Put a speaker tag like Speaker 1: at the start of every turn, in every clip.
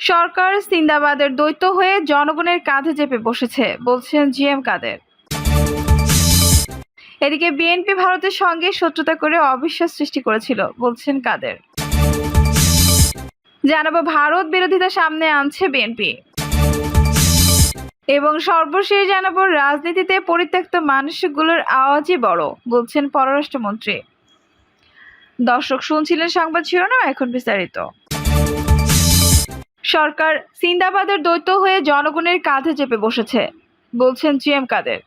Speaker 1: সরকার সিন্দাবাদের দ্বৈত হয়ে জনগণের কাঁধে চেপে বসেছে, বলছেন জিএম কাদের। এদিকে বিএনপি ভারতের সঙ্গে শত্রুতা করে অবিশ্বাস সৃষ্টি করেছিল, বলছেন কাদের। জানাব, ভারত বিরোধিতা সামনে আনছে বিএনপি। এবং সর্বশেষ জানাব, রাজনীতিতে পরিত্যক্ত মানুষগুলোর আওয়াজই বড়, বলছেন পররাষ্ট্রমন্ত্রী। দর্শক, শুনছিলেন সংবাদ শিরোনাম, এখন বিস্তারিত। সরকার সিন্দাবাদের দ্বৈত হয়ে জনগণের কাঁধে চেপে বসেছে বলছেন জিএম কাদের।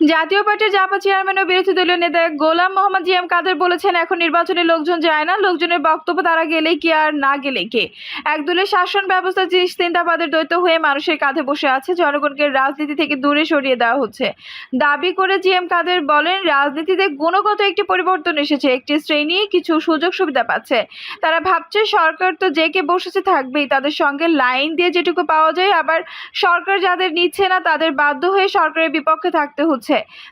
Speaker 1: জাতীয় পার্টির জাপা চেয়ারম্যান ও বিরোধী দলীয় নেতা গোলাম মোহাম্মদ জিএম কাদের বলেছেন, এখন নির্বাচনে লোকজন যায় না, লোকজনের বক্তব্য তারা গেলেই কি আর না গেলে কে? একদলীয় শাসন ব্যবস্থা যে সিন্দাবাদের দ্বৈত হয়ে মানুষের কাঁধে বসে আছে, জনগণকে রাজনীতি থেকে দূরে সরিয়ে দেওয়া হচ্ছে। দাবি করে জিএম কাদের বলেন, রাজনীতিতে গুণগত একটি পরিবর্তন এসেছে, একটি শ্রেণি কিছু সুযোগ সুবিধা পাচ্ছে। তারা ভাবছে সরকার তো যে কে বসেছে থাকবেই, তাদের সঙ্গে লাইন দিয়ে যেটুকু পাওয়া যায়, আবার সরকার যাদের নিচ্ছে না তাদের বাধ্য হয়ে সরকারের বিপক্ষে থাকতে হচ্ছে।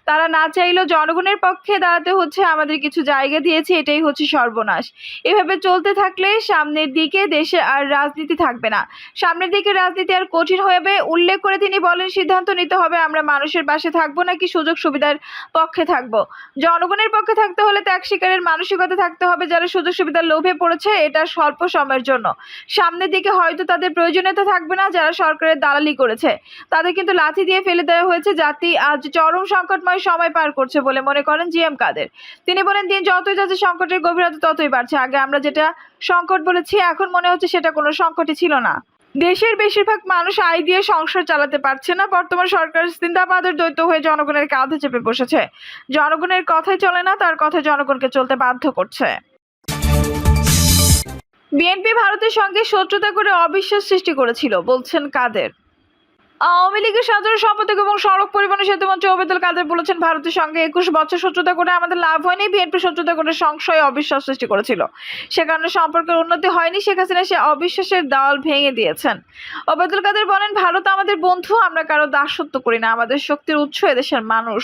Speaker 1: তারা না চাইলেও জনগণের পক্ষে দাঁড়াতে হচ্ছে, আমাদের কিছু জায়গা দিয়েছে, এটাই হচ্ছে সর্বনাশ। এভাবে চলতে থাকলে সামনের দিকে দেশে আর রাজনীতি থাকবে না। সামনের দিকে রাজনীতি আর কঠিন হবে উল্লেখ করে তিনি বলেন, সিদ্ধান্ত নিতে হবে, আমরা মানুষের পাশে থাকব নাকি সুযোগ সুবিধার পক্ষে থাকব? জনগণের পক্ষে থাকতে হলে ত্যাগ শিকারের মানসিকতা থাকতে হবে, যারা সুযোগ সুবিধার লোভে পড়েছে, এটা স্বল্প সময়ের জন্য। সামনের দিকে হয়তো তাদের প্রয়োজনীয়তা থাকবে না, যারা সরকারের দালালি করেছে। তাদের কিন্তু লাথি দিয়ে ফেলে দেওয়া হয়েছে, জাতি আজ চরম সংকটময় সময় পার করছে বলে মনে করেন জিএম কাদের। তিনি বলেন, দিন যতই যাচ্ছে, সংকটের গভীরতা ততই বাড়ছে। আগে আমরা যেটা সংকট বলেছি, এখন মনে হচ্ছে সেটা কোনো সংকটই ছিল না। দেশের বেশিরভাগ মানুষ আয় দিয়ে সংসার চালাতে পারছে না। বর্তমান সরকার সিন্দাবাদের দ্বৈত হয়ে জনগণের কাঁধে চেপে বসেছে। জনগণের কথাই চলে না, তার কথায় জনগণকে চলতে বাধ্য করছে। বিএনপি ভারতের সঙ্গে শত্রুতা করে অবিশ্বাস সৃষ্টি করেছিল, বলছেন কাদের। আওয়ামী লীগের সাধারণ সম্পাদক এবং সড়ক পরিবহন সেতুমন্ত্রী ওবেদুল কাদের বলেছেন, ভারতের সঙ্গে একুশ বছর শত্রুতা করে আমাদের লাভ হয়নি, বিএনপি শত্রুতা করে সংশয় অবিশ্বাস সৃষ্টি করেছিল। সে কারণে সম্পর্কের উন্নতি হয়নি, শেখ হাসিনা সে অবিশ্বাসের দেওয়াল ভেঙে দিয়েছেন। ওবেদুল কাদের বলেন, ভারত আমাদের বন্ধু, আমরা কারও দাসত্ব করি না, আমাদের শক্তির উৎস এদেশের মানুষ।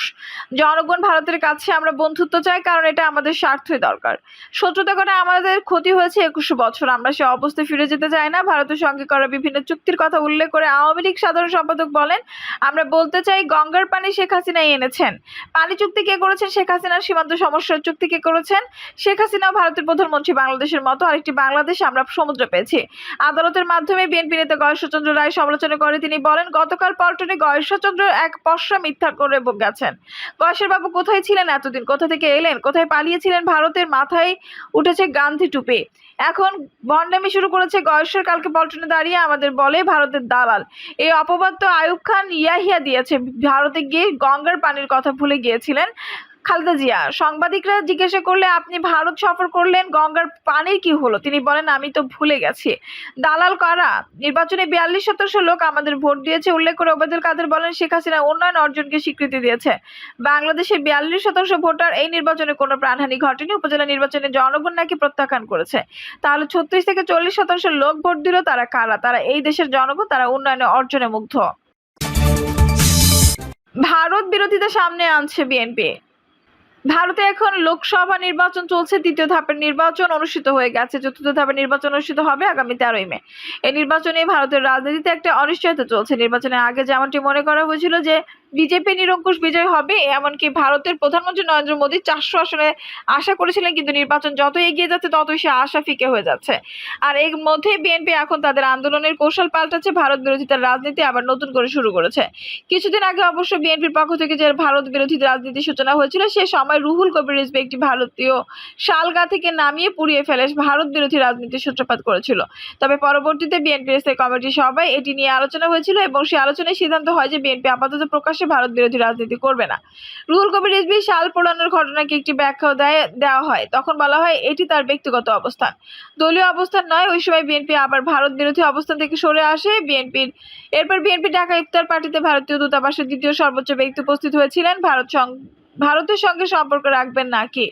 Speaker 1: জনগণ ভারতের কাছে আমরা বন্ধুত্ব চাই, কারণ এটা আমাদের স্বার্থই দরকার। শত্রুতা করে আমাদের ক্ষতি হয়েছে একুশ বছর, আমরা সে অবস্থায় ফিরে যেতে চাই না। ভারতের সঙ্গে করা বিভিন্ন চুক্তির কথা উল্লেখ করে আওয়ামী লীগ সাধারণ সম্পাদক বলেন, আমরা বলতে চাই গঙ্গার পানি শেখ হাসিনাই এনেছেন। পানি চুক্তি কে করেছেন? শেখ হাসিনার সীমান্ত সমস্যার চুক্তি কে করেছেন? শেখ হাসিনা ভারতের প্রধানমন্ত্রী বাংলাদেশের মতো আরেকটি বাংলাদেশ আমরা সমুদ্র পেয়েছি। আদালতের মাধ্যমে বিএনপি নেতা গয়েশ্বরচন্দ্র রায় সমালোচনা করে তিনি বলেন, গতকাল পল্টনে গয়েশ্বরচন্দ্র এক পশরা মিথ্যা করে গেছেন। গয়েশ্বর বাবু কোথায় ছিলেন এতদিন? কোথা থেকে এলেন? কোথায় পালিয়েছিলেন? ভারতের মাথায় উঠেছে গান্ধী টুপি। এখন ভণ্ডামি শুরু করেছে গয়েশ্বর, কালকে পল্টনে দাঁড়িয়ে আমাদের বলে ভারতের দালাল। এই অপবাদ তো আয়ুব খান ইয়াহিয়া দিয়েছে। ভারতে গিয়ে গঙ্গার পানির কথা ভুলে গিয়েছিলেন। খালেদা জিয়া, সাংবাদিকরা জিজ্ঞাসা করলে আপনি ভারত সফর করলেন, গঙ্গার পানির কি হলো? তিনি বলেন, আমি তো ভুলে গেছি। দালাল কারা? নির্বাচনে বিয়াল্লিশ শতাংশ লোক আমাদের ভোট দিয়েছে, উল্লেখ করে ওবায়দুল কাদের বলেন, শেখ হাসিনা উন্নয়ন অর্জনকে স্বীকৃতি দিয়েছে। বাংলাদেশের বিয়াল্লিশ শতাংশ ভোটার এই নির্বাচনে কোনো প্রাণহানি ঘটেনি, উপজেলা নির্বাচনে জনগণ নাকি প্রত্যাখ্যান করেছে। তাহলে ছত্রিশ থেকে চল্লিশ শতাংশ লোক ভোট দিল তারা কারা? তারা এই দেশের জনগণ, তারা উন্নয়নে অর্জনে মুগ্ধ। ভারত বিরোধিতা সামনে আনছে বিএনপি। ভারতে এখন লোকসভা নির্বাচন চলছে তৃতীয় ধাপের নির্বাচন অনুষ্ঠিত হয়ে গেছে, চতুর্থ ধাপের নির্বাচন অনুষ্ঠিত হবে আগামী তেরোই মে। এই নির্বাচনে ভারতের রাজনীতিতে একটা অনিশ্চয়তা চলছে। নির্বাচনের আগে যেমনটি মনে করা হয়েছিল যে বিজেপি নিরঙ্কুশ বিজয় হবে, এমনকি ভারতের প্রধানমন্ত্রী নরেন্দ্র মোদী চারশো আসনে আশা করেছিলেন কিন্তু নির্বাচন যত এগিয়ে যাচ্ছে ততই সে আশা ফিকে হয়ে যাচ্ছে। আর এর মধ্যে বিএনপি এখন তাদের আন্দোলনের কৌশল পাল্টাচ্ছে, ভারত বিরোধিতার রাজনীতি আবার নতুন করে শুরু করেছে। কিছুদিন আগে অবশ্য বিএনপির পক্ষ থেকে যে ভারত বিরোধী রাজনীতির সূচনা হয়েছিল, সে সময় রুহুল কবির রিজভী একটি ভারতীয় শালগা থেকে নামিয়ে পুড়িয়ে ফেলে ভারত বিরোধী রাজনীতির সূত্রপাত করেছিল। তবে পরবর্তীতে বিএনপির স্থায়ী কমিটির সভায় এটি নিয়ে আলোচনা হয়েছিল এবং সেই আলোচনায় সিদ্ধান্ত হয় যে বিএনপি আপাতত প্রকাশ্যে ভারত বিরোধী রাজনীতি করবে না। রুহুল কবির রিজবি শাল পোড়ানোর ঘটনাকে একটি ব্যাখ্যাও দেয়, দেওয়া হয়। তখন বলা হয়, এটি তার ব্যক্তিগত অবস্থান। দলীয় অবস্থান নয়, ওই সময় বিএনপি আবার ভারত বিরোধী অবস্থান থেকে সরে আসে। বিএনপির, এরপর বিএনপি ঢাকা ইফতার পার্টিতে ভারতীয় দূতাবাসের দ্বিতীয় সর্বোচ্চ ব্যক্তি উপস্থিত হয়েছিলেন। ভারত ভারতের সঙ্গে সম্পর্ক রাখবেন নাকি?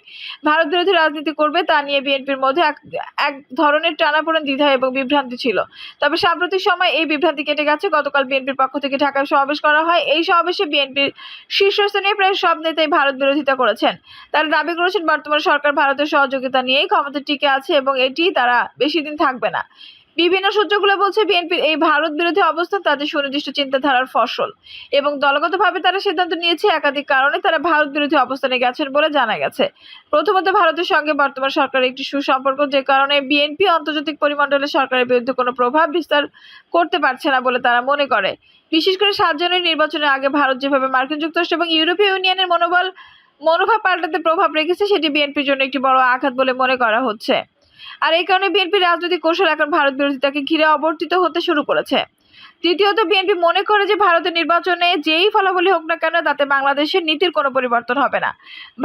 Speaker 1: ভারত বিরোধী রাজনীতি করবে, তা নিয়ে বিএনপির মধ্যে এক এক ধরনের টানাপোড়েন, দ্বিধা এবং বিভ্রান্তি ছিল। তবে সাম্প্রতিক সময় এই বিভ্রান্তি কেটে গেছে। গতকাল বিএনপির পক্ষ থেকে ঢাকায় সমাবেশ করা হয়। এই সমাবেশে বিএনপির শীর্ষস্থানীয় প্রায় সব নেতাই ভারত বিরোধিতা করেছেন। তারা দাবি করেছেন, বর্তমান সরকার ভারতের সহযোগিতা নিয়েই ক্ষমতা টিকে আছে এবং এটি তারা বেশি দিন থাকবে না। বিভিন্ন সূত্রগুলো বলছে বিএনপির এই ভারত বিরোধী অবস্থান তাদের সুনির্দিষ্ট চিন্তাধারার ফসল। এবং দলগতভাবে তারা সিদ্ধান্ত নিয়েছে একাধিক কারণে তারা ভারত বিরোধী অবস্থানে গেছেন বলে জানা গেছে। প্রথমত ভারতের সঙ্গে বর্তমান সরকারের একটি সুসম্পর্ক যে কারণে বিএনপি আন্তর্জাতিক পরিমণ্ডলে সরকারের বিরুদ্ধে কোনো প্রভাব বিস্তার করতে পারছে না বলে তারা মনে করে। বিশেষ করে সাত জানুয়ারি নির্বাচনের আগে ভারত যেভাবে মার্কিন যুক্তরাষ্ট্র এবং ইউরোপীয় ইউনিয়নের মনোবল, মনোভাব পাল্টাতে প্রভাব রেখেছে, সেটি বিএনপির জন্য একটি বড় আঘাত বলে মনে করা হচ্ছে। আর এই কারণে বিএনপির রাজনৈতিক কৌশল এখন ভারত বিরোধিতাকে ঘিরে অবর্তিত হতে শুরু করেছে। দ্বিতীয়ত, বিএনপি মনে করে যে ভারতের নির্বাচনে যেই ফলাফলই হোক না কেন, তাতে বাংলাদেশের নীতির কোনো পরিবর্তন হবে না।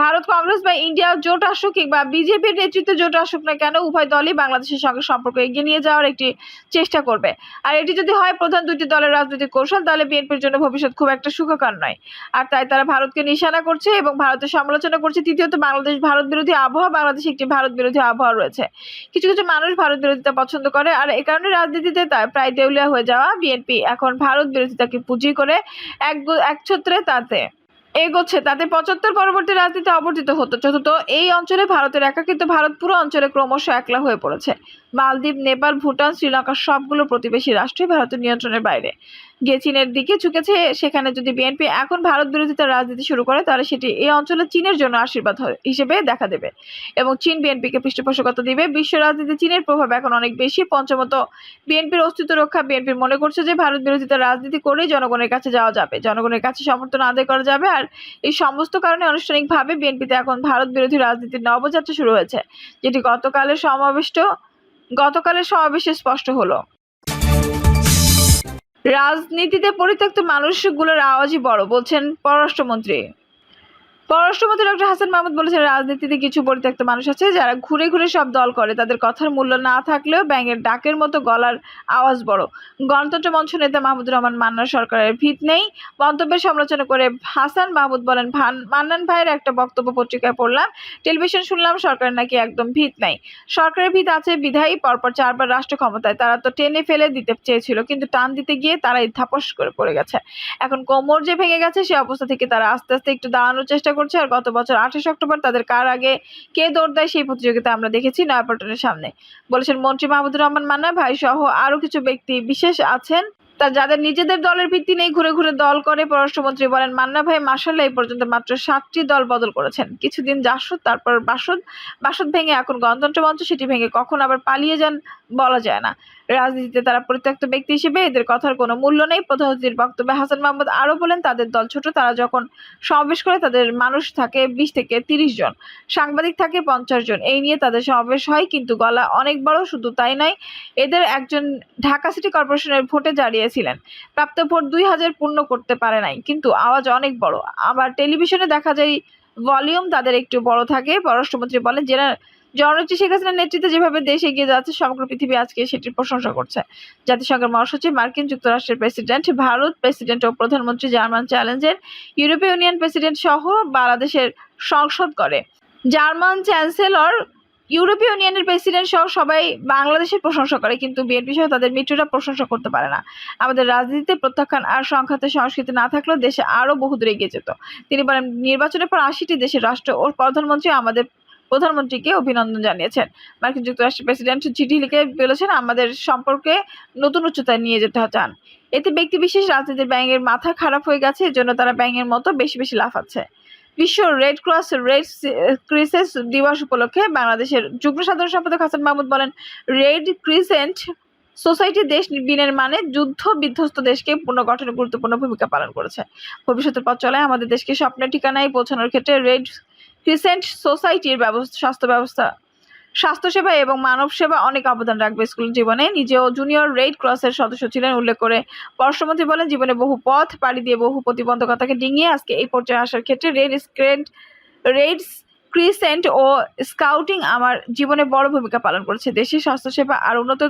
Speaker 1: ভারত, কংগ্রেস বা ইন্ডিয়া জোট আসুক কিংবা বিজেপির নেতৃত্বে জোট আসুক না কেন, উভয় দলই বাংলাদেশের সঙ্গে সম্পর্ক এগিয়ে নিয়ে যাওয়ার একটি চেষ্টা করবে। আর এটি যদি হয় প্রধান দুটি দলের রাজনৈতিক কৌশল, তাহলে বিএনপির জন্য ভবিষ্যৎ খুব একটা সুখকর নয়। আর তাই তারা ভারতকে নিশানা করছে এবং ভারতের সমালোচনা করছে। তৃতীয়ত, বাংলাদেশ ভারত বিরোধী আবহাওয়া, বাংলাদেশে একটি ভারত বিরোধী আবহাওয়া রয়েছে। কিছু কিছু মানুষ ভারত বিরোধিতা পছন্দ করে, আর এ কারণে রাজনীতিতে প্রায় দেউলিয়া হয়ে যাওয়া বিএনপি এখন ভারত বিরোধিতাকে পুঁজি করে এক একছত্রে তাতে এগোচ্ছে। তাতে পঁচাত্তর পরবর্তী রাজনীতি অবর্তিত হতো। চতুর্থ, এই অঞ্চলে ভারতের একাকিত্ব ভারত পুরো অঞ্চলে ক্রমশ একলা হয়ে পড়েছে। মালদ্বীপ, নেপাল, ভুটান শ্রীলঙ্কার সবগুলো প্রতিবেশী রাষ্ট্রই ভারতের নিয়ন্ত্রণের বাইরে। গিয়ে চীনের দিকে ঝুঁকেছে, সেখানে যদি বিএনপি এখন ভারত বিরোধিতার রাজনীতি শুরু করে, তাহলে সেটি এই অঞ্চলে চীনের জন্য আশীর্বাদ হিসেবে দেখা দেবে। এবং চীন বিএনপিকে পৃষ্ঠপোষকতা দিবে। বিশ্ব রাজনীতি চীনের প্রভাব এখন অনেক বেশি। পঞ্চমত, বিএনপির অস্তিত্ব রক্ষা বিএনপি মনে করছে যে ভারত বিরোধিতার রাজনীতি করেই জনগণের কাছে যাওয়া যাবে। জনগণের কাছে সমর্থন আদায় করা যাবে। আর এই সমস্ত কারণে আনুষ্ঠানিকভাবে বিএনপিতে এখন ভারত বিরোধী রাজনীতির নবযাত্রা শুরু হয়েছে, যেটি গতকালের সমাবেশ গতকালের সমাবেশে স্পষ্ট হলো। রাজনীতিতে পরিত্যক্ত মানুষগুলোর আওয়াজই বড় বলছেন পররাষ্ট্রমন্ত্রী। পররাষ্ট্রমন্ত্রী ডক্টর হাসান মাহমুদ বলেছেন, রাজনীতিতে কিছু পরিত্যক্ত মানুষ আছে যারা ঘুরে ঘুরে সব দল করে। তাদের কথার মূল্য না থাকলেও ব্যাঙের ডাকের মতো গলার আওয়াজ বড়। গণতন্ত্র মঞ্চ নেতা মাহমুদুর রহমান মান্নার সরকারের ভিত নেই। মন্তব্যের সমালোচনা করে হাসান মাহমুদ বলেন মান্নান ভাইয়ের একটা বক্তব্য পত্রিকায় পড়লাম, টেলিভিশন শুনলাম, সরকারের নাকি একদম ভিত নাই। সরকারের ভিত আছে বিধায়ী, পরপর চারবার রাষ্ট্র ক্ষমতায়। তারা তো টেনে ফেলে দিতে চেয়েছিল, কিন্তু টান দিতে গিয়ে তারাই ধাপস করে পড়ে গেছে। এখন কোমর যে ভেঙে গেছে, সে অবস্থা থেকে তারা আস্তে আস্তে একটু দাঁড়ানোর চেষ্টা করছে আর গত বছর আঠাশ অক্টোবর তাদের কার আগে কে দৌড় দেয় সেই প্রতিযোগিতা আমরা দেখেছি নয়াপল্টনের সামনে। বলেছেন মন্ত্রী মাহমুদুর রহমান মান্না, ভাই সহ আরও কিছু ব্যক্তি বিশেষ আছেন। তা যাদের নিজেদের দলের ভিত্তি নেই, ঘুরে ঘুরে দল করে, পররাষ্ট্রমন্ত্রী বলেন, মান্না ভাই মার্শাল্লাহ এই পর্যন্ত মাত্র সাতটি দল বদল করেছেন। কিছুদিন জাসদ তারপর বাসদ বাসদ ভেঙে এখন গণতন্ত্র মঞ্চ, সেটি ভেঙে কখন আবার পালিয়ে যান বলা যায় না। রাজনীতিতে তারা পরিত্যক্ত ব্যক্তি হিসেবে এদের কথার কোনো মূল্য নেই। প্রধান অতিথির বক্তব্যে হাসান মাহমুদ আরও বলেন, তাদের দল ছোট, তারা যখন সমাবেশ করে তাদের মানুষ থাকে বিশ থেকে তিরিশ জন, সাংবাদিক থাকে পঞ্চাশ জন। এই নিয়ে তাদের সমাবেশ হয়, কিন্তু গলা অনেক বড়, শুধু তাই নয়, এদের একজন ঢাকা সিটি কর্পোরেশনের ভোটে দাঁড়িয়েছিলেন। প্রাপ্ত ভোট দুই হাজার পূর্ণ করতে পারে নাই, কিন্তু আওয়াজ অনেক বড়। আবার টেলিভিশনে দেখা যায়, ভলিউম তাদের একটু বড় থাকে। পররাষ্ট্রমন্ত্রী বলেন জেনা জননেত্রী শেখ হাসিনার নেতৃত্বে যেভাবে দেশ এগিয়ে যাচ্ছে, সমগ্র পৃথিবী আজকে সেটির প্রশংসা করছে। জাতিসংঘের মহাসচিব মার্কিন যুক্তরাষ্ট্রের প্রেসিডেন্ট, ভারত প্রেসিডেন্ট ও প্রধানমন্ত্রী জার্মান চ্যালেঞ্জের ইউরোপীয় ইউনিয়ন প্রেসিডেন্ট সহ বাংলাদেশের সংসদ করে। জার্মান চ্যান্সেলর ইউরোপীয় ইউনিয়নের প্রেসিডেন্ট সহ সবাই বাংলাদেশের প্রশংসা করে, কিন্তু বিএনপি সহ তাদের মিত্ররা প্রশংসা করতে পারে না। আমাদের রাজনীতিতে প্রত্যাখ্যান আর সংঘাতের সংস্কৃতি না থাকলেও দেশে আরও বহুদূর এগিয়ে যেত। তিনি বলেন, নির্বাচনের পর আশিটি দেশের রাষ্ট্র ও প্রধানমন্ত্রী আমাদের প্রধানমন্ত্রীকে অভিনন্দন জানিয়েছেন। মার্কিন যুক্তরাষ্ট্রের প্রেসিডেন্ট চিঠি লিখে বলেছেন, আমাদের সম্পর্কে নতুন উচ্চতায় নিয়ে যেতে চান। এতে ব্যক্তি বিশেষ রাজনীতির ব্যাঙের মাথা খারাপ হয়ে গেছে এজন্য তারা ব্যাঙের মতো বেশি বেশি লাফাচ্ছে। বিশ্ব রেড ক্রস, রেড ক্রিসেস দিবস উপলক্ষে বাংলাদেশের যুগ্ম সাধারণ সম্পাদক হাসান মাহমুদ বলেন, রেড ক্রিসেন্ট সোসাইটি দেশ বিনির্মাণে যুদ্ধ বিধ্বস্ত দেশকে পুনর্গঠনে গুরুত্বপূর্ণ ভূমিকা পালন করেছে। ভবিষ্যতের পথ চলায় আমাদের দেশকে স্বপ্নের ঠিকানায় পৌঁছানোর ক্ষেত্রে রেড ক্রিসেন্ট সোসাইটির ব্যবস্থা, স্বাস্থ্য ব্যবস্থা, স্বাস্থ্যসেবা এবং মানব সেবা অনেক অবদান রাখবে স্কুল জীবনে। নিজেও জুনিয়র রেড ক্রসের সদস্য ছিলেন, উল্লেখ করে পররাষ্ট্রমন্ত্রী বলেন, জীবনে বহু পথ পাড়ি দিয়ে বহু প্রতিবন্ধকতাকে ডিঙিয়ে আজকে এই পর্যায়ে আসার ক্ষেত্রে রেড স্ক্রেন্ট রেড ক্রিসেন্ট ও স্কাউটিং আমার জীবনে বড় ভূমিকা পালন করেছে। দেশের স্বাস্থ্যসেবা আর উন্নত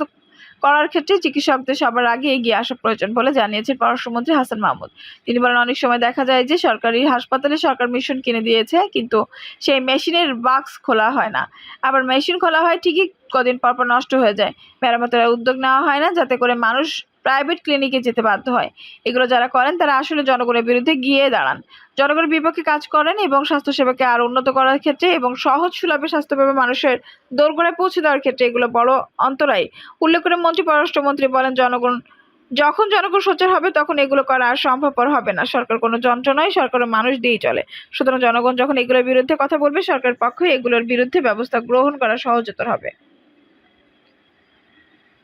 Speaker 1: করার ক্ষেত্রে চিকিৎসকদের সবার আগে এগিয়ে আসা প্রয়োজন বলে জানিয়েছেন পররাষ্ট্রমন্ত্রী হাসান মাহমুদ। তিনি বলেন, অনেক সময় দেখা যায় যে সরকারি হাসপাতালে সরকার মেশিন কিনে দিয়েছে, কিন্তু সেই মেশিনের বাক্স খোলা হয় না। আবার মেশিন খোলা হয় ঠিকই, কদিন পরপর পর নষ্ট হয়ে যায়। মেরামতের উদ্যোগ নেওয়া হয় না, যাতে করে মানুষ প্রাইভেট ক্লিনিকে যেতে বাধ্য হয়। এগুলো যারা করেন, তারা আসলে জনগণের বিরুদ্ধে গিয়ে দাঁড়ান। জনগণের বিপক্ষে কাজ করেন এবং স্বাস্থ্যসেবাকে আরও উন্নত করার ক্ষেত্রে এবং সহজ সুলভে স্বাস্থ্যসেবা মানুষের দোরগোড়ায় পৌঁছে দেওয়ার ক্ষেত্রে এগুলো বড় অন্তরায়। উল্লেখ করে মন্ত্রী, পররাষ্ট্রমন্ত্রী বলেন, জনগণ যখন জনগণ সোচ্চার হবে, তখন এগুলো করা আর সম্ভবপর হবে না। সরকার কোনো যন্ত্র নয়, সরকারের মানুষ দিয়েই চলে। সুতরাং জনগণ যখন এগুলোর বিরুদ্ধে কথা বলবে, সরকারের পক্ষে এগুলোর বিরুদ্ধে ব্যবস্থা গ্রহণ করা সহজতর হবে।